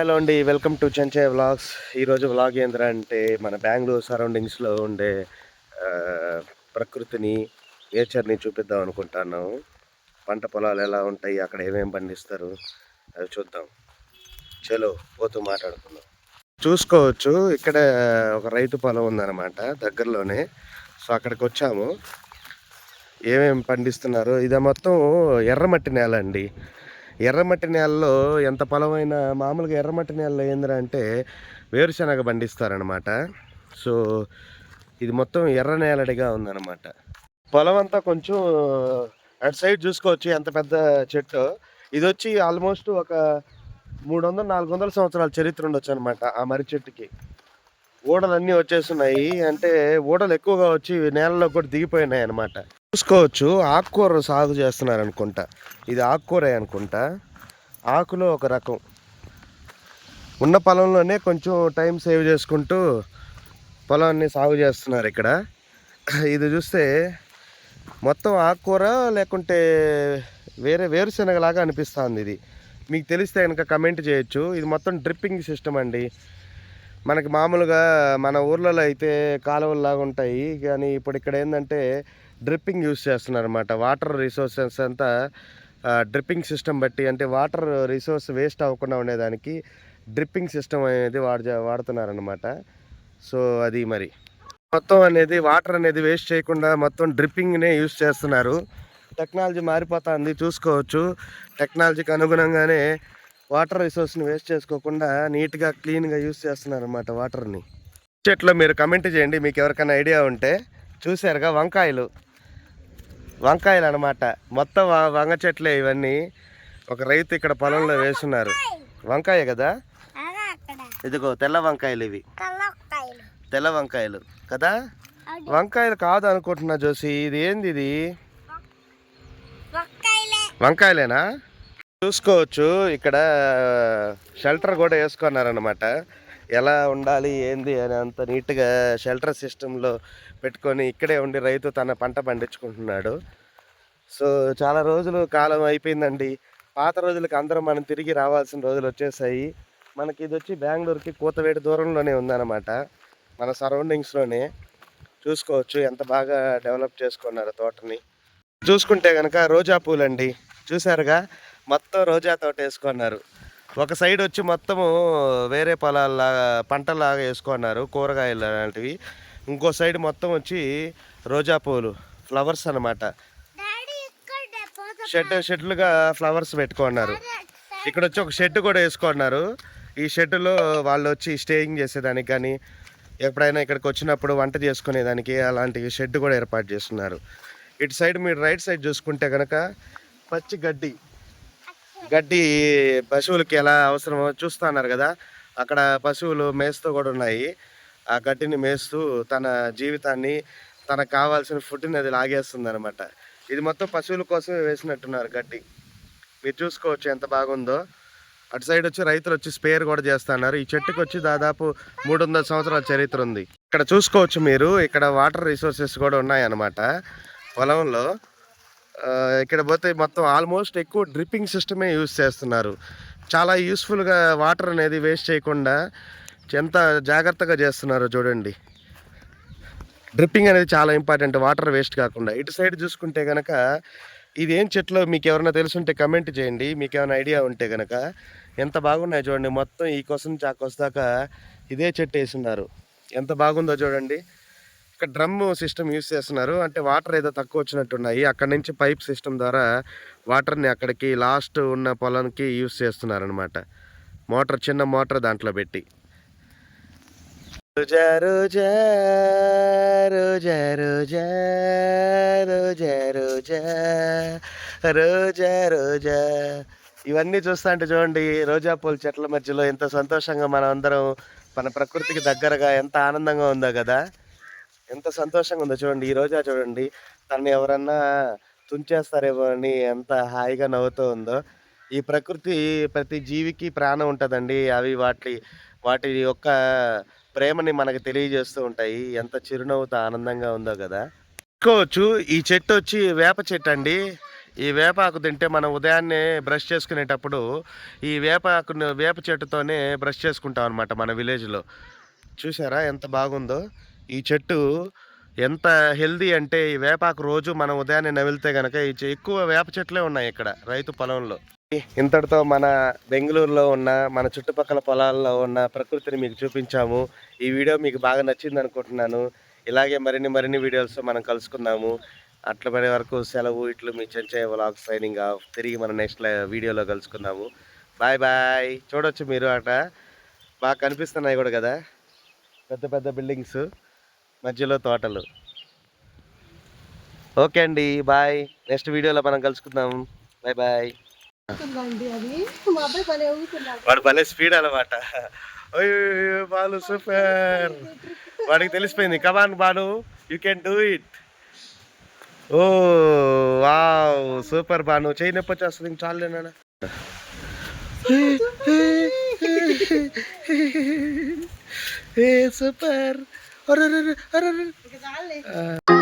Hello అండి welcome to Chenchai vlogs. ఈరోజు vlog ఏంద్రా అంటే మన బెంగళూరు సరౌండింగ్స్లో ఉండే ప్రకృతిని నేచర్ని చూపిద్దాం అనుకుంటున్నాము పంట పొలాలు ఎలా ఉంటాయి అక్కడ ఏమేమి పండిస్తారు అవి చూద్దాం. చలో పోతూ మాట్లాడుకుందాం. చూసుకోవచ్చు ఇక్కడ ఒక రైతు పొలం ఉందన్నమాట దగ్గరలోనే. సో అక్కడికి వచ్చాము. ఏమేమి పండిస్తున్నారు ఇది మొత్తం ఎర్రమట్టి నేల అండి ఎర్రమట్టి నేలలో ఎంత పొలమైన మామూలుగా ఎర్రమట్టి నేలలో ఏందిరా అంటే వేరుశనగ పండిస్తారనమాట సో ఇది మొత్తం ఎర్ర నేలడిగా ఉందన్నమాట. పొలం అంతా కొంచెం అటు సైడ్ చూసుకోవచ్చు ఎంత పెద్ద చెట్టు. ఇది వచ్చి ఆల్మోస్ట్ ఒక మూడు వందల నాలుగు వందల సంవత్సరాల చరిత్ర ఉండొచ్చు అనమాట ఆ మర్రి చెట్టుకి. ఊడలు అన్నీ వచ్చేస్తున్నాయి. అంటే ఊడలు ఎక్కువగా వచ్చి నేలలో కూడా దిగిపోయినాయి అనమాట చూసుకోవచ్చు. ఆకుకూర సాగు చేస్తున్నారు అనుకుంటా ఇది ఆకుకూర అనుకుంటా. ఆకులో ఒక రకం. ఉన్న పొలంలోనే కొంచెం టైం సేవ్ చేసుకుంటూ పొలాన్ని సాగు చేస్తున్నారు ఇక్కడ. ఇది చూస్తే మొత్తం ఆకుకూర లేకుంటే వేరే వేరుశనగలాగా అనిపిస్తుంది ఇది. మీకు తెలిస్తే కనుక కమెంట్ చేయొచ్చు. ఇది మొత్తం డ్రిప్పింగ్ సిస్టమ్ అండి. మనకి మామూలుగా మన ఊర్లలో అయితే కాలువల్లాగా ఉంటాయి. కానీ ఇప్పుడు ఇక్కడ ఏంటంటే డ్రిప్పింగ్ యూస్ చేస్తున్నారు అనమాట వాటర్ రిసోర్సెస్ అంతా డ్రిప్పింగ్ సిస్టమ్ బట్టి అంటే వాటర్ రిసోర్స్ వేస్ట్ అవ్వకుండా ఉండేదానికి డ్రిప్పింగ్ సిస్టమ్ అనేది వాడు వాడుతున్నారనమాట సో అది మరి. మొత్తం అనేది వాటర్ అనేది వేస్ట్ చేయకుండా మొత్తం డ్రిప్పింగ్నే యూస్ చేస్తున్నారు. టెక్నాలజీ మారిపోతుంది చూసుకోవచ్చు. టెక్నాలజీకి అనుగుణంగానే వాటర్ రిసోర్స్ని వేస్ట్ చేసుకోకుండా నీట్గా క్లీన్గా యూస్ చేస్తున్నారు అనమాట వాటర్ని. చెట్లో మీరు కమెంట్ చేయండి మీకు ఎవరికైనా ఐడియా ఉంటే. చూసారుగా వంకాయలు. వంకాయలు అనమాట మొత్తం వంగ చెట్లే ఇవన్నీ. ఒక రైతు ఇక్కడ పొలంలో వేస్తున్నారు. వంకాయ కదా? ఇదిగో తెల్ల వంకాయలు ఇవి. తెల్ల వంకాయలు. కదా వంకాయలు. కాదు? అనుకుంటున్నా జోసి ఇది ఏంది ఇది? వంకాయలేనా? చూసుకోవచ్చు. ఇక్కడ షెల్టర్ కూడా వేసుకున్నారనమాట ఎలా ఉండాలి ఏంది అని అంత నీట్గా షెల్టర్ సిస్టంలో పెట్టుకొని ఇక్కడే ఉండి రైతు తన పంట పండించుకుంటున్నాడు. సో చాలా రోజులు కాలం అయిపోయిందండి. పాత రోజులకు అందరం మనం తిరిగి రావాల్సిన రోజులు వచ్చేసాయి. మనకి ఇది వచ్చి బెంగళూరుకి కూతవేటి దూరంలోనే ఉందన్నమాట. మన సరౌండింగ్స్లోనే. చూసుకోవచ్చు ఎంత బాగా డెవలప్ చేసుకున్నారు తోటని. చూసుకుంటే కనుక రోజా పూలండి. చూసారుగా మొత్తం రోజా తోట వేసుకున్నారు. ఒక సైడ్ వచ్చి మొత్తము వేరే పొలాల్లాగా పంటలాగా వేసుకున్నారు కూరగాయలు లాంటివి. ఇంకో సైడ్ మొత్తం వచ్చి రోజా పూలు ఫ్లవర్స్ పోతా షెడ్ షెడ్లుగా ఫ్లవర్స్ పెట్టుకున్నారు. ఇక్కడ వచ్చి ఒక షెడ్ కూడా వేసుకున్నారు. ఈ షెడ్లో వాళ్ళు వచ్చి స్టేయింగ్ చేసేదానికి కానీ ఎప్పుడైనా ఇక్కడికి వచ్చినప్పుడు వంట చేసుకునేదానికి అలాంటి షెడ్ కూడా ఏర్పాటు చేస్తున్నారు. ఇటు సైడ్ మీరు రైట్ సైడ్ చూసుకుంటే కనుక పచ్చి గడ్డి. గడ్డి పశువులకి ఎలా అవసరమో చూస్తున్నారు కదా. అక్కడ పశువులు మేస్తూ కూడా ఉన్నాయి. ఆ గడ్డిని మేస్తూ తన జీవితాన్ని తనకు కావాల్సిన ఫుడ్ని అది లాగేస్తుంది అనమాట ఇది మొత్తం పశువుల కోసమే వేసినట్టున్నారు గడ్డి. మీరు చూసుకోవచ్చు ఎంత బాగుందో. అటు సైడ్ వచ్చి రైతులు వచ్చి స్పేర్ కూడా చేస్తున్నారు ఈ చెట్టుకు వచ్చి దాదాపు మూడు వందల సంవత్సరాల చరిత్ర ఉంది. ఇక్కడ చూసుకోవచ్చు మీరు. ఇక్కడ వాటర్ రిసోర్సెస్ కూడా ఉన్నాయన్నమాట. పొలంలో ఇక్కడ పోతే మొత్తం ఆల్మోస్ట్ ఎక్కువ డ్రిప్పింగ్ సిస్టమే యూస్ చేస్తున్నారు. చాలా యూస్ఫుల్గా వాటర్ అనేది వేస్ట్ చేయకుండా ఎంత జాగ్రత్తగా చేస్తున్నారో చూడండి. డ్రిప్పింగ్ అనేది చాలా ఇంపార్టెంట్ వాటర్ వేస్ట్ కాకుండా. ఇటు సైడ్ చూసుకుంటే కనుక ఇదేం చెట్లు మీకు ఎవరైనా తెలుసుంటే కమెంట్ చేయండి. మీకు ఏమైనా ఐడియా ఉంటే కనుక ఎంత బాగున్నాయి చూడండి. మొత్తం ఈ కోసం చాకొస్తాక ఇదే చెట్టు వేసినారు. ఎంత బాగుందో చూడండి. ఇక్కడ డ్రమ్ సిస్టమ్ యూస్ చేస్తున్నారు. అంటే వాటర్ ఏదో తక్కువ వచ్చినట్టున్నాయి. అక్కడ నుంచి పైప్ సిస్టమ్ ద్వారా వాటర్ని అక్కడికి లాస్ట్ ఉన్న పొలానికి యూస్ చేస్తున్నారనమాట మోటార్ చిన్న మోటార్ దాంట్లో పెట్టి. రోజా రోజా రోజా రోజా రోజా రోజా రోజా రోజా. ఇవన్నీ చూస్తా అంటే చూడండి రోజా పూల చెట్ల మధ్యలో ఎంత సంతోషంగా మనం అందరం మన ప్రకృతికి దగ్గరగా ఎంత ఆనందంగా ఉందో కదా. ఎంత సంతోషంగా ఉందో చూడండి. ఈ రోజా చూడండి. తను ఎవరన్నా తుంచేస్తారేమో అని ఎంత హాయిగా నవ్వుతూ ఉందో. ఈ ప్రకృతి ప్రతి జీవికి ప్రాణం ఉంటుందండి. అవి వాటి వాటి యొక్క ప్రేమని మనకు తెలియజేస్తూ ఉంటాయి. ఎంత చిరునవ్వుతో ఆనందంగా ఉందో కదా. చెప్పుకోవచ్చు ఈ చెట్టు వచ్చి వేప చెట్టు అండి. ఈ వేపాకు తింటే మనం ఉదయాన్నే బ్రష్ చేసుకునేటప్పుడు ఈ వేపాకు వేప చెట్టుతోనే బ్రష్ చేసుకుంటాం అనమాట మన విలేజ్లో. చూసారా ఎంత బాగుందో? ఈ చెట్టు ఎంత హెల్దీ అంటే ఈ వేపాకు రోజు మనం ఉదయాన్నే నవిలితే కనుక ఈ చె- ఎక్కువ వేప చెట్లే ఉన్నాయి ఇక్కడ రైతు పొలంలో. ఇంతటితో మన బెంగళూరులో ఉన్న మన చుట్టుపక్కల పొలాల్లో ఉన్న ప్రకృతిని మీకు చూపించాము. ఈ వీడియో మీకు బాగా నచ్చింది అనుకుంటున్నాను. ఇలాగే మరిన్ని మరిన్ని వీడియోస్ మనం కలుసుకుందాము. అట్ల పడే వరకు సెలవు ఇట్లు మీ చెంచయ్య వ్లాగ్ సైనింగ్ ఆఫ్. తిరిగి మన నెక్స్ట్ వీడియోలో కలుసుకుందాము. Bye bye. చూడొచ్చు మీరు అట. బాగా కనిపిస్తున్నాయి కూడా కదా. పెద్ద పెద్ద బిల్డింగ్స్. మధ్యలో తోటలు. ఓకే అండి బాయ్. నెక్స్ట్ వీడియోలో మనం కలుసుకుందాం. Bye bye. వాడు భలే స్పీడ్ అనమాట బాలు సూపర్. వాడికి తెలిసిపోయింది. Come on Balu you can do it oh wow super Banu. చేయి నొప్పి వచ్చేస్తుంది ఇంక చాలు నాన్న. ఏ సూపర్. अरे अरे अरे अरे